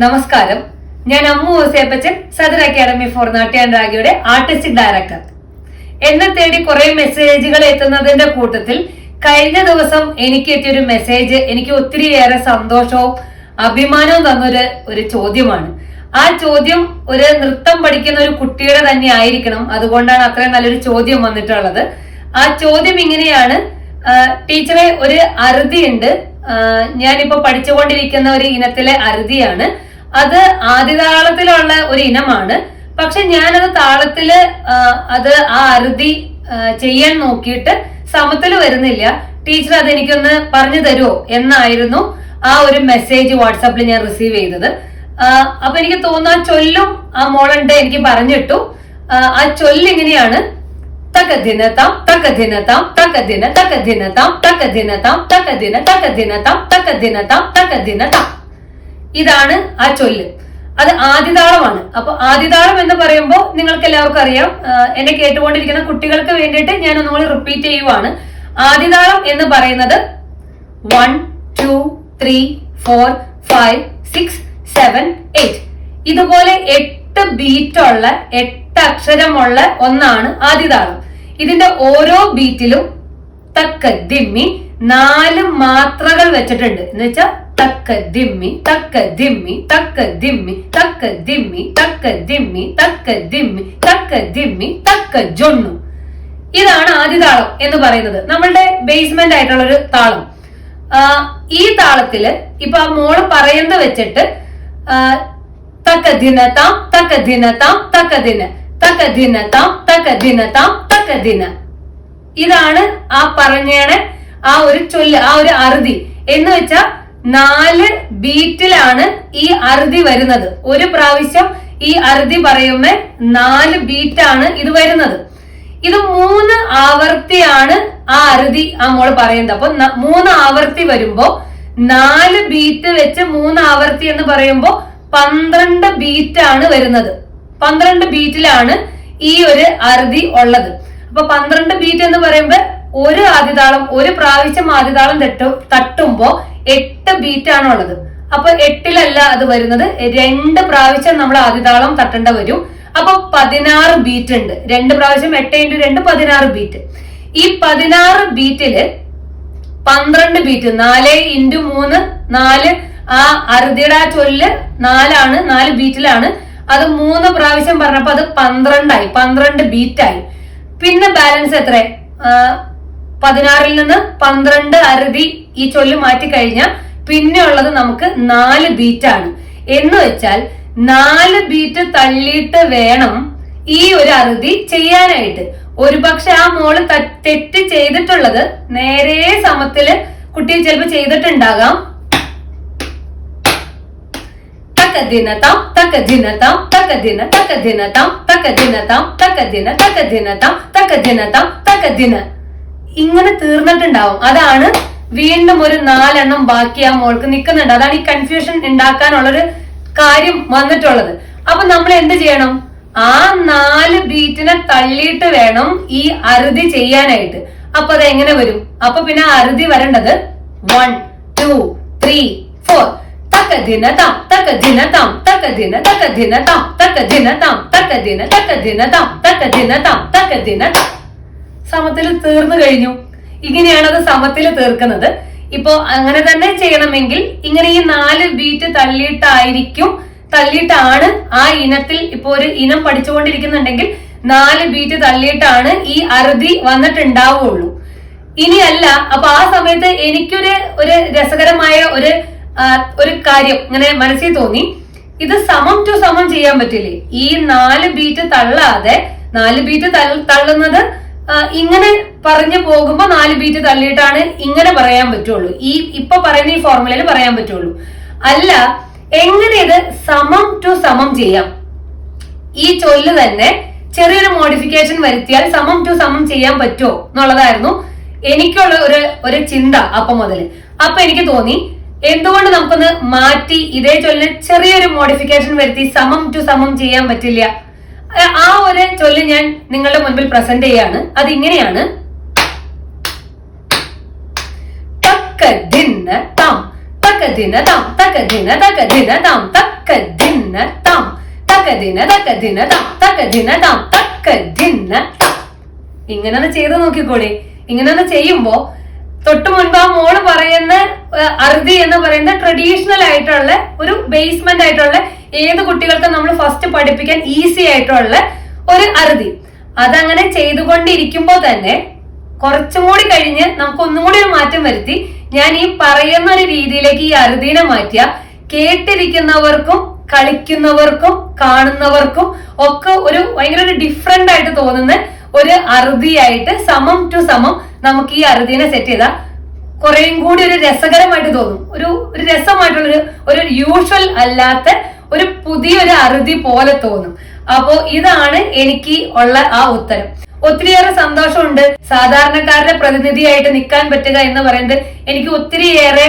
നമസ്കാരം. ഞാൻ അമ്മു ഓസേപ്പച്ചൻ സദർ അക്കാദമി ഫോർ നാട്യ ആൻഡ് രാഗിയുടെ ആർട്ടിസ്റ്റിക് ഡയറക്ടർ. എന്നെ തേടി കുറെ മെസ്സേജുകൾ എത്തുന്നതിന്റെ കൂട്ടത്തിൽ കഴിഞ്ഞ ദിവസം എനിക്ക് എത്തിയൊരു മെസ്സേജ് എനിക്ക് ഒത്തിരിയേറെ സന്തോഷവും അഭിമാനവും തന്നൊരു ഒരു ചോദ്യമാണ്. ആ ചോദ്യം ഒരു നൃത്തം പഠിക്കുന്ന ഒരു കുട്ടിയുടെ തന്നെ ആയിരിക്കണം. അതുകൊണ്ടാണ് അത്രയും നല്ലൊരു ചോദ്യം വന്നിട്ടുള്ളത്. ആ ചോദ്യം ഇങ്ങനെയാണ്. ടീച്ചറെ ഒരു അറുതിയുണ്ട്. ഞാനിപ്പോ പഠിച്ചുകൊണ്ടിരിക്കുന്ന ഒരു ഇനത്തിലെ അരുതിയാണ് അത് ആദിതാളത്തിലുള്ള ഒരു ഇനമാണ്. പക്ഷെ ഞാനത് താളത്തിൽ അത് ആ അരുതി ചെയ്യാൻ നോക്കിയിട്ട് സമത്തിൽ വരുന്നില്ല. ടീച്ചർ അത് എനിക്കൊന്ന് പറഞ്ഞു തരുമോ എന്നായിരുന്നു ആ ഒരു മെസ്സേജ് വാട്സാപ്പിൽ ഞാൻ റിസീവ് ചെയ്തത്. അപ്പൊ എനിക്ക് തോന്നുന്നു ആ ചൊല്ലും ആ മോളുണ്ട് എനിക്ക് പറഞ്ഞിട്ടു. ആ, തക്കദിനതാം തക്കദിനതാം തകദിന തക്കദിനതാം തക്കദിനതാം തക്കദിന തക്കദിനതാം തക്കദിനതാം തക്കദിനതാം ഇതാണ് ആ ചൊല്ല്. അത് ആദിതാളമാണ്. അപ്പൊ ആദിതാളം എന്ന് പറയുമ്പോൾ നിങ്ങൾക്ക് എല്ലാവർക്കും അറിയാം എന്നെ കേട്ടുകൊണ്ടിരിക്കുന്ന കുട്ടികൾക്ക് വേണ്ടിയിട്ട് ഞാൻ ഒന്നുകൂടി റിപ്പീറ്റ് ചെയ്യുവാണ്. ആദിതാളം എന്ന് പറയുന്നത് one two three four five six seven eight ഇതുപോലെ എട്ട് ബീറ്റുള്ള എട്ട് അക്ഷരമുള്ള ഒന്നാണ് ആദിതാളം ഇതിന്റെ ഓരോ ബീറ്റിലും തക്ക ദിമ്മി നാല് മാത്രകൾ വെച്ചിട്ടുണ്ട്. എന്ന് വെച്ചാൽ തക്ക ദിമ്മി തക്ക ദിമ്മി തക്ക ദിമ്മി തക്ക ദിമ്മി തക്ക ദിമ്മി തക്ക ദിമ്മി തക്ക ദിമ്മി തക്ക ജൊണ്ണു. ഇതാണ് ആദിതാളം എന്ന് പറയുന്നത്. നമ്മളുടെ ബേസ്മെന്റ് ആയിട്ടുള്ള ഒരു താളം ഈ താളത്തിൽ ഇപ്പൊ ആ മോൾ പറയുന്നത് വെച്ചിട്ട് തക്ക ദിനത്താം തക്ക ദിനത്താം തക്ക ദിന. തക്ക ദിനതാം തകദിന. ദിനതാം തകദിന ദിന ഇതാണ് ആ പറഞ്ഞേണ ആ ഒരു ചൊല്ല് ആ ഒരു അറുതി. എന്ന് വെച്ചാൽ നാല് ബീറ്റിലാണ് ഈ അറുതി വരുന്നത്. ഒരു പ്രാവശ്യം ഈ അറുതി പറയുമ്പോ നാല് ബീറ്റാണ് ഇത് വരുന്നത്. ഇത് മൂന്ന് ആവർത്തിയാണ് ആ അറുതി ആ മോൾ പറയുന്നത്. അപ്പൊ മൂന്ന് ആവർത്തി വരുമ്പോ നാല് ബീറ്റ് വെച്ച് മൂന്ന് ആവർത്തി എന്ന് പറയുമ്പോ പന്ത്രണ്ട് ബീറ്റാണ് വരുന്നത്. പന്ത്രണ്ട് ബീറ്റിലാണ് ഈ ഒരു അറുതി ഉള്ളത്. അപ്പൊ പന്ത്രണ്ട് ബീറ്റ് എന്ന് പറയുമ്പോൾ ഒരു ആദ്യതാളം ഒരു പ്രാവശ്യം ആദ്യതാളം തട്ടു തട്ടുമ്പോ എട്ട് ബീറ്റ് ആണ് ഉള്ളത്. അപ്പൊ എട്ടിലല്ല അത് വരുന്നത്. രണ്ട് പ്രാവശ്യം നമ്മൾ ആദ്യതാളം തട്ടേണ്ട വരും. അപ്പൊ പതിനാറ് ബീറ്റ് ഉണ്ട്. രണ്ട് പ്രാവശ്യം എട്ട് ഇന്റു രണ്ട് പതിനാറ് ബീറ്റ്. ഈ പതിനാറ് ബീറ്റിൽ പന്ത്രണ്ട് ബീറ്റ് നാല് ഇന്റു മൂന്ന് നാല്. ആ അറുതിയുടെ ആ ചൊല്ല് നാലാണ് നാല് ബീറ്റിലാണ്. അത് മൂന്ന് പ്രാവശ്യം പറഞ്ഞപ്പോ അത് പന്ത്രണ്ടായി പന്ത്രണ്ട് ബീറ്റായി. പിന്നെ ബാലൻസ് എത്ര? പതിനാറിൽ നിന്ന് പന്ത്രണ്ട് അറുതി ഈ ചൊല്ല് മാറ്റി കഴിഞ്ഞാൽ പിന്നെ ഉള്ളത് നമുക്ക് നാല് ബീറ്റാണ്. എന്ന് വെച്ചാൽ നാല് ബീറ്റ് തള്ളിയിട്ട് വേണം ഈ ഒരു അറുതി ചെയ്യാനായിട്ട്. ഒരുപക്ഷെ ആ മോൾ തെറ്റ് ചെയ്തിട്ടുള്ളത് നേരെ സമത്തിൽ കുട്ടി ചിലപ്പോൾ ചെയ്തിട്ടുണ്ടാകാം. തക്കദിനതാം തക്കദിനതാം തക്കദിന തക്കദിനതാം തക്കദിനതാം തക്കദിന തക്കദിനതാം തക്കദിനതാം തക്കദിന ഇങ്ങനെ തീർന്നിട്ടുണ്ടാവും. അതാണ് വീണ്ടും ഒരു നാലെണ്ണം ബാക്കി ആ മോൾക്ക് നിൽക്കുന്നുണ്ട്. അതാണ് ഈ കൺഫ്യൂഷൻ ഉണ്ടാക്കാനുള്ളൊരു കാര്യം വന്നിട്ടുള്ളത്. അപ്പൊ നമ്മൾ എന്ത് ചെയ്യണം? ആ നാല് ബീറ്റിനെ തള്ളിയിട്ട് വേണം ഈ അറുതി ചെയ്യാനായിട്ട്. അപ്പൊ അത് എങ്ങനെ വരും? അപ്പൊ പിന്നെ അറുതി വരേണ്ടത് വൺ ടു ത്രീ ഫോർ തക്ക ദിന താം തക്ക ദിന താം തക്ക ദിന തക്ക താം തക്ക താം തക്ക ദിന താം തക്ക താം തക്ക താം സമത്തിൽ തീർന്നു കഴിഞ്ഞു. ഇങ്ങനെയാണ് അത് സമത്തിൽ തീർക്കുന്നത്. ഇപ്പോ അങ്ങനെ തന്നെ ചെയ്യണമെങ്കിൽ ഇങ്ങനെ ഈ നാല് ബീറ്റ് തള്ളിയിട്ടായിരിക്കും തള്ളിയിട്ടാണ് ആ ഇനത്തിൽ ഇപ്പൊ ഒരു ഇനം പഠിച്ചുകൊണ്ടിരിക്കുന്നുണ്ടെങ്കിൽ നാല് ബീറ്റ് തള്ളിയിട്ടാണ് ഈ അറുതി വന്നിട്ടുണ്ടാവുള്ളൂ. ഇനിയല്ല അപ്പൊ ആ സമയത്ത് എനിക്കൊരു ഒരു രസകരമായ ഒരു ഒരു കാര്യം ഇങ്ങനെ മനസ്സിൽ തോന്നി. ഇത് സമം ടു സമം ചെയ്യാൻ പറ്റില്ലേ? ഈ നാല് ബീറ്റ് തള്ളാതെ നാല് ബീറ്റ് തള്ളുന്നത് ഇങ്ങനെ പറഞ്ഞു പോകുമ്പോൾ നാല് ബീറ്റ് തള്ളിയിട്ടാണ് ഇങ്ങനെ പറയാൻ പറ്റുള്ളൂ. ഈ ഇപ്പൊ പറയുന്ന ഈ ഫോർമുലയിൽ പറയാൻ പറ്റുള്ളൂ. അല്ല എങ്ങനെ ഇത് സമം ടു സമം ചെയ്യാം? ഈ ചൊല്ല് തന്നെ ചെറിയൊരു മോഡിഫിക്കേഷൻ വരുത്തിയാൽ സമം ടു സമം ചെയ്യാൻ പറ്റുമോ എന്നുള്ളതായിരുന്നു എനിക്കുള്ള ഒരു ഒരു ചിന്ത അപ്പം മുതൽ അപ്പൊ എനിക്ക് തോന്നി എന്തുകൊണ്ട് നമുക്കൊന്ന് മാറ്റി ഇതേ ചൊല്ലിന് ചെറിയൊരു മോഡിഫിക്കേഷൻ വരുത്തി സമം ടു സമം ചെയ്യാൻ പറ്റില്ല? ആ- ഒരു ചൊല്ല് ഞാൻ നിങ്ങളുടെ മുൻപിൽ പ്രസന്റ് ചെയ്യാണ്. അത് ഇങ്ങനെയാണ് തക്കദിന തക്കദിന ദിന തക ദിന താം തക്ക ദിന താം തക ദിന താം തക താം തക്ക താം ഇങ്ങനെ ചെയ്ത് നോക്കിക്കോളി. ഇങ്ങനെ ചെയ്യുമ്പോ തൊട്ട് മുൻപ് ആ മോൾ പറയുന്ന അറുതി എന്ന് പറയുന്ന ട്രഡീഷണൽ ആയിട്ടുള്ള ഒരു ബേസ്മെന്റ് ആയിട്ടുള്ള ഏത് കുട്ടികൾക്കും നമ്മൾ ഫസ്റ്റ് പഠിപ്പിക്കാൻ ഈസി ആയിട്ടുള്ള ഒരു അറുതി അതങ്ങനെ ചെയ്തുകൊണ്ടിരിക്കുമ്പോ തന്നെ കുറച്ചും കൂടി കഴിഞ്ഞ് നമുക്ക് ഒന്നും കൂടി ഒരു മാറ്റം വരുത്തി. ഞാൻ ഈ പറയുന്ന ഒരു രീതിയിലേക്ക് ഈ അറുതീനെ മാറ്റിയ കേട്ടിരിക്കുന്നവർക്കും കളിക്കുന്നവർക്കും കാണുന്നവർക്കും ഒക്കെ ഒരു ഭയങ്കര ഒരു ഡിഫറെന്റ് ആയിട്ട് തോന്നുന്ന അറുതിയായിട്ട് സമം ടു സമം നമുക്ക് ഈ അറുതിനെ സെറ്റ് ചെയ്താൽ കുറേയും കൂടി ഒരു രസകരമായിട്ട് തോന്നും. ഒരു ഒരു രസമായിട്ടുള്ള ഒരു ഒരു യൂഷ്വൽ അല്ലാത്ത ഒരു പുതിയൊരു അറുതി പോലെ തോന്നും. അപ്പോ ഇതാണ് എനിക്ക് ഉള്ള ആ ഉത്തരം. ഒത്തിരിയേറെ സന്തോഷമുണ്ട്. സാധാരണക്കാരുടെ പ്രതിനിധിയായിട്ട് നിൽക്കാൻ പറ്റുക എന്ന് പറയുന്നത് എനിക്ക് ഒത്തിരിയേറെ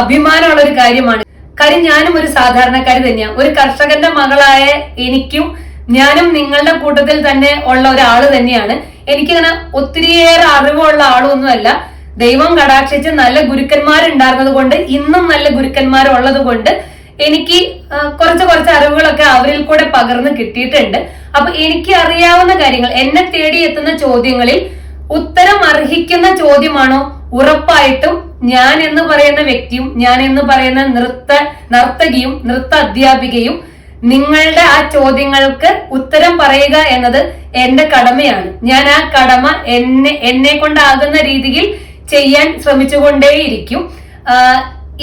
അഭിമാനമുള്ള ഒരു കാര്യമാണ്. കാര്യം ഞാനും ഒരു സാധാരണക്കാരി തന്നെയാണ് ഒരു കർഷകന്റെ മകളായ എനിക്കും ഞാനും നിങ്ങളുടെ കൂട്ടത്തിൽ തന്നെ ഉള്ള ഒരാൾ തന്നെയാണ്. എനിക്കിങ്ങനെ ഒത്തിരിയേറെ അറിവുള്ള ആളൊന്നുമല്ല. ദൈവം കടാക്ഷിച്ച് നല്ല ഗുരുക്കന്മാരുണ്ടായിരുന്നത് കൊണ്ട് ഇന്നും നല്ല ഗുരുക്കന്മാരുള്ളത് കൊണ്ട് എനിക്ക് കുറച്ച് കുറച്ച് അറിവുകളൊക്കെ അവരിൽ കൂടെ പകർന്ന് കിട്ടിയിട്ടുണ്ട്. അപ്പൊ എനിക്ക് അറിയാവുന്ന കാര്യങ്ങൾ എന്നെ തേടി എത്തുന്ന ചോദ്യങ്ങളിൽ ഉത്തരം അർഹിക്കുന്ന ചോദ്യമാണോ? ഉറപ്പായിട്ടും ഞാൻ എന്ന് പറയുന്ന വ്യക്തിയും ഞാൻ എന്ന് പറയുന്ന നൃത്ത നർത്തകിയും നൃത്ത അധ്യാപികയും നിങ്ങളുടെ ആ ചോദ്യങ്ങൾക്ക് ഉത്തരം പറയുക എന്നത് എന്റെ കടമയാണ്. ഞാൻ ആ കടമ എന്നെ എന്നെ കൊണ്ടാകുന്ന രീതിയിൽ ചെയ്യാൻ ശ്രമിച്ചുകൊണ്ടേയിരിക്കും.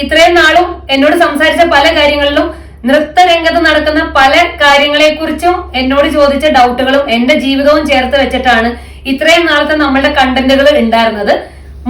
ഇത്രയും നാളും എന്നോട് സംസാരിച്ച പല കാര്യങ്ങളിലും നൃത്തരംഗത്ത് നടക്കുന്ന പല കാര്യങ്ങളെക്കുറിച്ചും എന്നോട് ചോദിച്ച ഡൗട്ടുകളും എന്റെ ജീവിതവും ചേർത്ത് വെച്ചിട്ടാണ് ഇത്രയും നാളത്തെ നമ്മളുടെ കണ്ടന്റുകൾ ഉണ്ടായിരുന്നത്.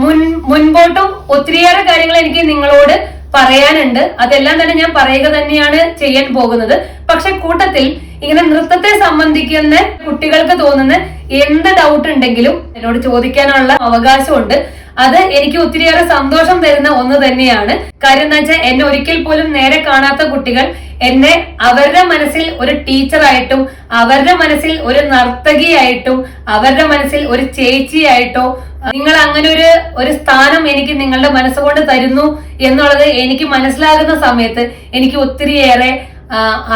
മുൻ മുൻപോട്ടും ഒത്തിരിയേറെ കാര്യങ്ങൾ എനിക്ക് നിങ്ങളോട് പറയാനുണ്ട്. അതെല്ലാം തന്നെ ഞാൻ പറയുക തന്നെയാണ് ചെയ്യാൻ പോകുന്നത്. പക്ഷെ കൂട്ടത്തിൽ ഇങ്ങനെ നൃത്തത്തെ സംബന്ധിക്കുന്ന കുട്ടികൾക്ക് തോന്നുന്ന എന്ത് ഡൗട്ട് ഉണ്ടെങ്കിലും എന്നോട് ചോദിക്കാനുള്ള അവകാശമുണ്ട്. അത് എനിക്ക് ഒത്തിരിയേറെ സന്തോഷം തരുന്ന ഒന്ന് തന്നെയാണ്. കാര്യം എന്താ വെച്ചാൽ എന്നെ ഒരിക്കൽ പോലും നേരെ കാണാത്ത കുട്ടികൾ എന്നെ അവരുടെ മനസ്സിൽ ഒരു ടീച്ചറായിട്ടും അവരുടെ മനസ്സിൽ ഒരു നർത്തകിയായിട്ടും അവരുടെ മനസ്സിൽ ഒരു ചേച്ചിയായിട്ടോ നിങ്ങൾ അങ്ങനെ ഒരു ഒരു സ്ഥാനം എനിക്ക് നിങ്ങളുടെ മനസ്സുകൊണ്ട് തരുന്നു എന്നുള്ളത് എനിക്ക് മനസ്സിലാകുന്ന സമയത്ത് എനിക്ക് ഒത്തിരിയേറെ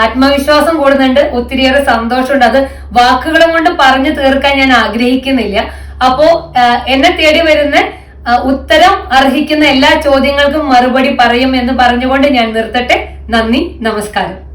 ആത്മവിശ്വാസം കൂടുന്നുണ്ട് ഒത്തിരിയേറെ സന്തോഷമുണ്ട്. അത് വാക്കുകളും കൊണ്ട് പറഞ്ഞു തീർക്കാൻ ഞാൻ ആഗ്രഹിക്കുന്നില്ല. അപ്പോ എന്നെ തേടി വരുന്ന ഉത്തരം അർഹിക്കുന്ന എല്ലാ ചോദ്യങ്ങൾക്കും മറുപടി പറയും എന്ന് പറഞ്ഞുകൊണ്ട് ഞാൻ നിർത്തട്ടെ. നന്ദി നമസ്കാരം.